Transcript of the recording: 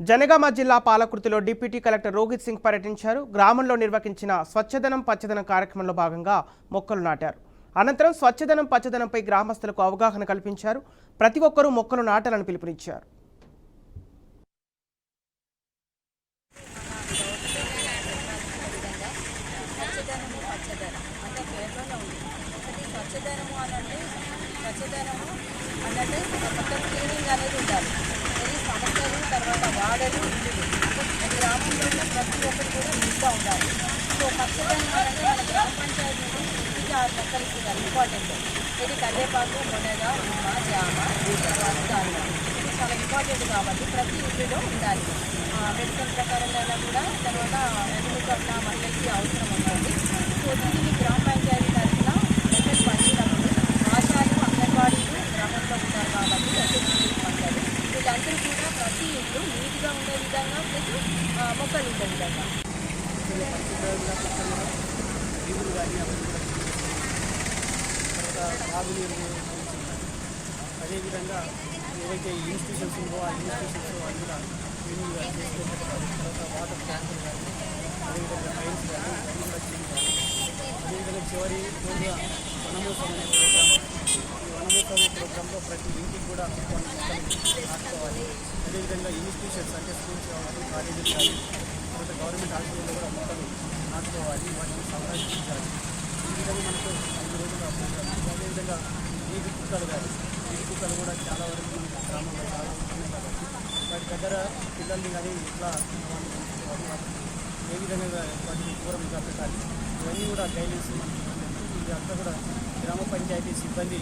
జనగామ జిల్లా పాలకుర్తిలో deputy collector Rohit Singh పర్యటించారు. గ్రామంలో నిర్వహించిన స్వచ్ఛదనం పచ్చదనం కార్యక్రమంలో భాగంగా మొక్కలు నాటారు. అనంతరం స్వచ్ఛదనం పచ్చదనంపై గ్రామస్తులకు అవగాహన కల్పించారు. ప్రతి ఒక్కరూ మొక్కలు నాటాలని పిలుపునిచ్చారు. స్వచ్ఛదనము పచ్చదనం అన్నట్టు ఒక మొత్తం క్లీనింగ్ అనేది ఉండాలి. తర్వాత వాడలు గ్రామంలో ఉన్న ప్రతి ఒక్కరు కూడా నిండా ఉండాలి. సో ఖచ్చితంగా మన గ్రామ పంచాయతీ నుండి ఆరు మొక్కలు ఇస్తున్నారు ఇంపార్టెంట్ ఇది కరివేపాకు మునగ ఉమ్మ జామ తర్వాత దాని ఇది చాలా ఇంపార్టెంట్ కాబట్టి ప్రతి ఇంటిలో ఉండాలి. మెడిసిన్ ప్రకారంగా కూడా తర్వాత ఎనిమిది మహిళకి అవసరం ఉంటుంది సో దీనిని గ్రామ ఇల్లు ఉండే విధంగా ప్లస్ మొక్కలు ఉండే విధంగా. నీళ్ళు కానీ తర్వాత తాగునీరు అదేవిధంగా ఏవైతే ఇన్స్టిట్యూషన్స్ ఉందో ఆ ఇన్స్టిట్యూషన్స్ అవి కూడా కానీ చేసుకుంటారు తర్వాత వాటర్ ట్యాంకులు కానీ అదేవిధంగా మైన్స్ కానీ అవి కూడా క్లీన్ కానీ అదేవిధంగా చివరి రోజుగా వనమోత్సవం అనే ప్రోగ్రామ్ ఈ ప్రోగ్రాంలో ప్రతి ఇంటికి కూడా కొన్ని నాటుకోవాలి అదేవిధంగా ఇన్స్టిట్యూషన్స్ అంటే స్కూల్స్ కావాలి కాలేజీలు కానీ తర్వాత గవర్నమెంట్ హాస్పిటల్లో కూడా మొక్కలు నాటుకోవాలి వాటిని సంరక్షించాలి. ఈ విధంగా మనకు ఐదు రోజులు ప్రోగ్రాం. అదేవిధంగా వీధి కుక్కలు కానీ వీధి కుక్కలు కూడా చాలా వరకు మనకు గ్రామంలో చాలా ఉన్నాయి కాబట్టి వాటి దగ్గర పిల్లల్ని కానీ ఎట్లా వాటిని ఏ విధంగా వాటిని దూరం పెట్టాలి ఇవన్నీ కూడా గైడెన్స్ మనకి ఇదంతా కూడా గ్రామ పంచాయతీ సిబ్బంది